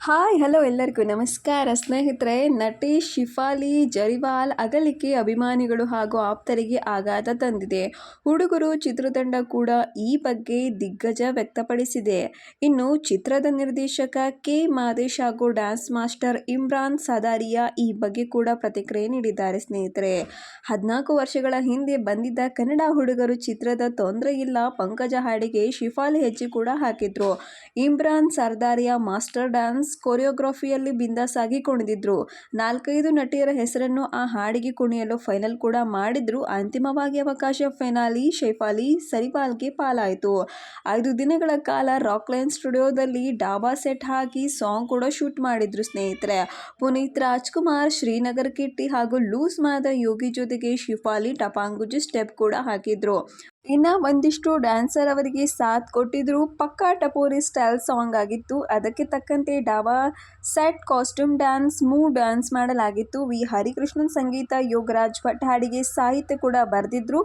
Hi, hello ಎಲ್ಲರಿಗೂ ನಮಸ್ಕಾರ. ಸ್ನೇಹಿತರೆ, ನಟಿ ಶಿಫಾಲಿ ಜರಿವಾಲ್ ಅಗಲಿಕೆ ಅಭಿಮಾನಿಗಳು ಹಾಗೂ ಆಪ್ತರಿಗೆ ಆಘಾತ ತಂದಿದೆ. ಹುಡುಗರು ಚಿತ್ರತಂಡ ಕೂಡ ಈ ಬಗ್ಗೆ ದಿಗ್ಗಜ ವ್ಯಕ್ತಪಡಿಸಿದೆ. ಇನ್ನು ಚಿತ್ರದ ನಿರ್ದೇಶಕ ಕೆ. ಮಾದೇಶ್ ಹಾಗೂ ಡ್ಯಾನ್ಸ್ ಮಾಸ್ಟರ್ ಇಮ್ರಾನ್ ಸದಾರಿಯಾ ಈ ಬಗ್ಗೆ ಕೂಡ ಪ್ರತಿಕ್ರಿಯೆ ನೀಡಿದ್ದಾರೆ ಸ್ನೇಹಿತರೆ. ಹದಿನಾಲ್ಕು ವರ್ಷಗಳ ಹಿಂದೆ ಬಂದಿದ್ದ ಕನ್ನಡ ಹುಡುಗರು ಚಿತ್ರದ ತೊಂದರೆ ಇಲ್ಲ, ಪಂಕಜ ಹಾಡಿಗೆ ಶಿಫಾಲಿ ಹೆಜ್ಜೆ ಕೂಡ ಹಾಕಿದ್ರು. ಇಮ್ರಾನ್ ಸರ್ದಾರಿಯಾ ಮಾಸ್ಟರ್ ಡ್ಯಾನ್ಸ್ ಕೊರಿಯೋಗ್ರಫಿಯಲ್ಲಿ ಬಿಂದಾಸ್ ಆಗಿ ಕುಣಿದಿದ್ರು ನಾಲ್ಕೈದು ನಟಿಯರ ಹೆಸರನ್ನು ಆ ಹಾಡಿಗೆ ಕುಣಿಯಲು ಫೈನಲ್ ಕೂಡ ಮಾಡಿದ್ರು. ಅಂತಿಮವಾಗಿ ಅವಕಾಶ ಫೆನಾಲಿ ಶೈಫಾಲಿ ಸರಿಪಾಲ್ಗೆ ಪಾಲಾಯಿತು. ಐದು ದಿನಗಳ ಕಾಲ ರಾಕ್ಲೈನ್ ಸ್ಟುಡಿಯೋದಲ್ಲಿ ಡಾಬಾ ಸೆಟ್ ಹಾಕಿ ಸಾಂಗ್ ಕೂಡ ಶೂಟ್ ಮಾಡಿದ್ರು ಸ್ನೇಹಿತರೆ. ಪುನೀತ್ ರಾಜ್ಕುಮಾರ್, ಶ್ರೀನಗರ್ ಕಿಟ್ಟಿ ಹಾಗೂ ಲೂಸ್ ಮಾದ ಯೋಗಿ ಜೊತೆಗೆ ಶಿಫಾಲಿ ಟಪಾಂಗುಜಿ ಸ್ಟೆಪ್ ಕೂಡ ಹಾಕಿದ್ರು. ಇನ್ನ ಒಂದಿಷ್ಟು ಡ್ಯಾನ್ಸರ್ ಅವರಿಗೆ ಸಾಥ್ ಕೊಟ್ಟಿದ್ರು. ಪಕ್ಕಾ ಟಪೋರಿ ಸ್ಟೈಲ್ ಸಾಂಗ್ ಆಗಿತ್ತು. ಅದಕ್ಕೆ ತಕ್ಕಂತೆ dhaba set costume dance move dance ಮಾಡಲಾಗಿತ್ತು. ವಿ. ಹರಿಕೃಷ್ಣನ್ ಸಂಗೀತ, ಯೋಗರಾಜ್ ಭಟ್ ಹಾಡಿಗೆ ಸಾಹಿತ್ಯ ಕೂಡ ಬರೆದಿದ್ರು.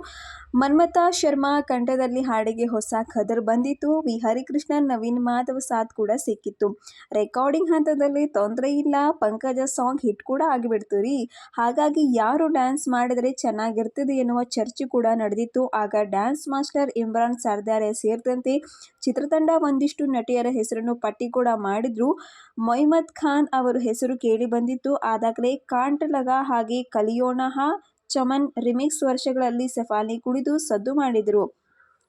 ಮನ್ಮಥಾ ಶರ್ಮಾ ಕಂಠದಲ್ಲಿ ಹಾಡಿಗೆ ಹೊಸ ಖದರ್ ಬಂದಿತ್ತು. ವಿ. ಹರಿಕೃಷ್ಣನ್ ನವೀನ್ ಮಾಧವ್ ಸಾಥ್ ಕೂಡ ಸಿಕ್ಕಿತ್ತು. ರೆಕಾರ್ಡಿಂಗ್ ಹಂತದಲ್ಲಿ ತೊಂದರೆ ಇಲ್ಲ. ಪಂಕಜ ಸಾಂಗ್ ಹಿಟ್ ಕೂಡ ಆಗಿಬಿಡ್ತು ರೀ. ಹಾಗಾಗಿ ಯಾರು ಡ್ಯಾನ್ಸ್ ಮಾಡಿದರೆ ಚೆನ್ನಾಗಿರ್ತದೆ ಎನ್ನುವ ಚರ್ಚೆ ಕೂಡ ನಡೆದಿತ್ತು. ಆಗ ಡ್ಯಾನ್ಸ್ ಮಾಸ್ಟರ್ ಇಮ್ರಾನ್ ಸರ್ದಾರೆ ಸೇರಿದಂತೆ ಚಿತ್ರತಂಡ ಒಂದಿಷ್ಟು ನಟಿಯರ ಹೆಸರನ್ನು ಪಟ್ಟಿ ಕೂಡ ಮಾಡಿದ್ರು. ಮೊಹಮ್ಮದ್ ಖಾನ್ ಅವರ ಹೆಸರು ಕೇಳಿ ಬಂದಿತ್ತು. ಆದಾಗಲೇ ಕಾಂಟಲಗ ಹಾಗೆ ಕಲಿಯೋಣಹ ಚಮನ್ ರಿಮಿಕ್ಸ್ ವರ್ಷಗಳಲ್ಲಿ ಸೆಫಾಲಿ ಕುಡಿದು ಸದ್ದು ಮಾಡಿದರು.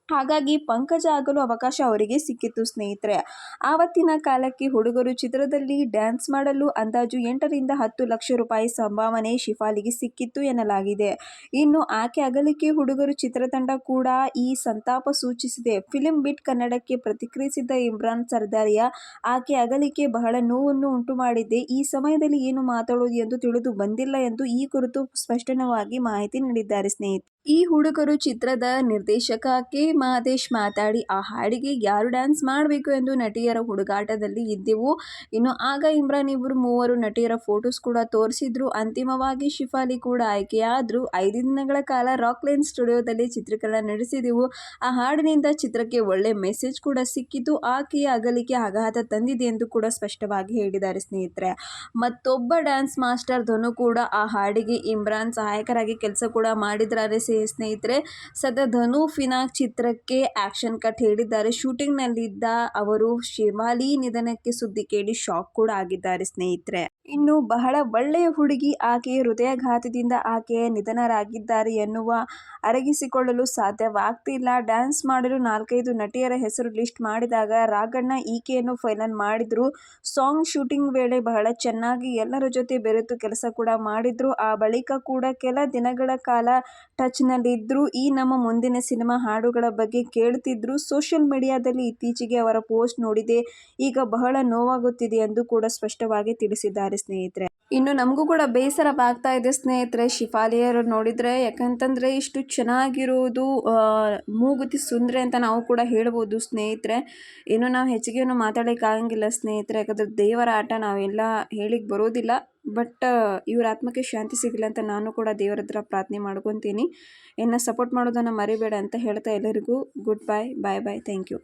ಹಾಗಾಗಿ ಪಂಕಜ ಆಗಲು ಅವಕಾಶ ಅವರಿಗೆ ಸಿಕ್ಕಿತ್ತು ಸ್ನೇಹಿತರೆ. ಆವತ್ತಿನ ಕಾಲಕ್ಕೆ ಹುಡುಗರು ಚಿತ್ರದಲ್ಲಿ ಡ್ಯಾನ್ಸ್ ಮಾಡಲು ಅಂದಾಜು ಎಂಟರಿಂದ ಹತ್ತು ಲಕ್ಷ ರೂಪಾಯಿ ಸಂಭಾವನೆ ಶಿಫಾಲಿಗೆ ಸಿಕ್ಕಿತ್ತು ಎನ್ನಲಾಗಿದೆ. ಇನ್ನು ಆಕೆ ಅಗಲಿಕೆ ಹುಡುಗರು ಚಿತ್ರತಂಡ ಕೂಡ ಈ ಸಂತಾಪ ಸೂಚಿಸಿದೆ. ಫಿಲಂ ಬಿಟ್ ಕನ್ನಡಕ್ಕೆ ಪ್ರತಿಕ್ರಿಯಿಸಿದ್ದ ಇಮ್ರಾನ್ ಸರ್ದಾರಿಯ, ಆಕೆ ಅಗಲಿಕೆ ಬಹಳ ನೋವನ್ನು ಉಂಟು ಮಾಡಿದ್ದೆ ಈ ಸಮಯದಲ್ಲಿ ಏನು ಮಾತಾಡೋದು ಎಂದು ತಿಳಿದು ಬಂದಿಲ್ಲ ಎಂದು ಈ ಕುರಿತು ಸ್ಪಷ್ಟವಾಗಿ ಮಾಹಿತಿ ನೀಡಿದ್ದಾರೆ ಸ್ನೇಹಿತರೆ. ಈ ಹುಡುಗರು ಚಿತ್ರದ ನಿರ್ದೇಶಕ ಕೆ. ಮಹದೇಶ್ ಮಾತಾಡಿ, ಆ ಹಾಡಿಗೆ ಯಾರು ಡ್ಯಾನ್ಸ್ ಮಾಡಬೇಕು ಎಂದು ನಟಿಯರ ಹುಡುಗಾಟದಲ್ಲಿ ಇದ್ದೆವು. ಇನ್ನು ಆಗ ಇಮ್ರಾನ್ ಇಬ್ಬರು ಮೂವರು ನಟಿಯರ ಫೋಟೋಸ್ ಕೂಡ ತೋರಿಸಿದ್ರು. ಅಂತಿಮವಾಗಿ ಶಿಫಾಲಿ ಕೂಡ ಆಯ್ಕೆಯಾದ್ರು. ಐದು ದಿನಗಳ ಕಾಲ ರಾಕ್ ಲೈನ್ ಸ್ಟುಡಿಯೋದಲ್ಲಿ ಚಿತ್ರೀಕರಣ ನಡೆಸಿದೆವು. ಆ ಹಾಡಿನಿಂದ ಚಿತ್ರಕ್ಕೆ ಒಳ್ಳೆ ಮೆಸೇಜ್ ಕೂಡ ಸಿಕ್ಕಿತು. ಆಕೆಯ ಅಗಲಿಕೆ ಆಘಾತ ತಂದಿದೆ ಎಂದು ಕೂಡ ಸ್ಪಷ್ಟವಾಗಿ ಹೇಳಿದ್ದಾರೆ ಸ್ನೇಹಿತರೆ. ಮತ್ತೊಬ್ಬ ಡ್ಯಾನ್ಸ್ ಮಾಸ್ಟರ್ ಧನು ಕೂಡ ಆ ಹಾಡಿಗೆ ಇಮ್ರಾನ್ ಸಹಾಯಕರಾಗಿ ಕೆಲಸ ಕೂಡ ಮಾಡಿದ್ದಾರೆ ಸ್ನೇಹಿತರೆ ಸದ್ಯ ಧನು ಫಿನಾಕ್ ಚಿತ್ರಕ್ಕೆ ಆಕ್ಷನ್ ಕಟ್ ಹೇಳಿದ್ದಾರೆ. ಶೂಟಿಂಗ್ನಲ್ಲಿದ್ದ ಅವರು ಶಿವಾಲಿ ನಿಧನಕ್ಕೆ ಸುದ್ದಿ ಕೇಳಿ ಶಾಕ್ ಕೂಡ ಆಗಿದ್ದಾರೆ ಸ್ನೇಹಿತರೆ. ಇನ್ನು ಬಹಳ ಒಳ್ಳೆಯ ಹುಡುಗಿ ಆಕೆಯ ಹೃದಯಾಘಾತದಿಂದ ಆಕೆಯ ನಿಧನರಾಗಿದ್ದಾರೆ ಎನ್ನುವ ಅರಗಿಸಿಕೊಳ್ಳಲು ಸಾಧ್ಯವಾಗ್ತಿಲ್ಲ. ಡ್ಯಾನ್ಸ್ ಮಾಡಲು ನಾಲ್ಕೈದು ನಟಿಯರ ಹೆಸರು ಲಿಸ್ಟ್ ಮಾಡಿದಾಗ ರಾಗಣ್ಣ ಈಕೆಯನ್ನು ಫೈನಲ್ ಮಾಡಿದ್ರು. ಸಾಂಗ್ ಶೂಟಿಂಗ್ ವೇಳೆ ಬಹಳ ಚೆನ್ನಾಗಿ ಎಲ್ಲರ ಜೊತೆ ಬೆರೆತು ಕೆಲಸ ಕೂಡ ಮಾಡಿದ್ರು. ಆ ಬಳಿಕ ಕೂಡ ಕೆಲ ದಿನಗಳ ಕಾಲ ಟಚ್ ನಲ್ಲಿದ್ರು ಈ ನಮ್ಮ ಮುಂದಿನ ಸಿನಿಮಾ ಹಾಡುಗಳ ಬಗ್ಗೆ ಕೇಳ್ತಿದ್ರು. ಸೋಷಿಯಲ್ ಮೀಡಿಯಾದಲ್ಲಿ ಇತ್ತೀಚೆಗೆ ಅವರ ಪೋಸ್ಟ್ ನೋಡಿದೆ. ಈಗ ಬಹಳ ನೋವಾಗುತ್ತಿದೆ ಎಂದು ಕೂಡ ಸ್ಪಷ್ಟವಾಗಿ ತಿಳಿಸಿದ್ದಾರೆ. ಸ್ನೇಹಿತರೆ. ಇನ್ನು ನಮಗೂ ಕೂಡ ಬೇಸರವಾಗ್ತಾ ಇದೆ ಸ್ನೇಹಿತರೆ. ಶಿಫಾಲಿಯರು ನೋಡಿದರೆ ಯಾಕಂತಂದರೆ ಇಷ್ಟು ಚೆನ್ನಾಗಿರುವುದು ಮೂಗುತಿ ಸುಂದ್ರೆ ಅಂತ ನಾವು ಕೂಡ ಹೇಳ್ಬೋದು ಸ್ನೇಹಿತರೆ. ಇನ್ನು ನಾವು ಹೆಚ್ಚಿಗೆ ಮಾತಾಡೋಕ್ಕೆ ಆಗಂಗಿಲ್ಲ ಸ್ನೇಹಿತರೆ. ಯಾಕಂದರೆ ದೇವರ ಆಟ ನಾವೆಲ್ಲ ಹೇಳಿಕ್ಕೆ ಬರೋದಿಲ್ಲ. ಬಟ್ ಇವ್ರ ಆತ್ಮಕ್ಕೆ ಶಾಂತಿ ಸಿಗಲಿ ಅಂತ ನಾನು ಕೂಡ ದೇವರ ಹತ್ರ ಪ್ರಾರ್ಥನೆ ಮಾಡ್ಕೊತೀನಿ. ಇನ್ನು ಸಪೋರ್ಟ್ ಮಾಡೋದನ್ನು ಮರಿಬೇಡ ಅಂತ ಹೇಳ್ತಾ ಎಲ್ಲರಿಗೂ. Good bye, bye bye. Thank you.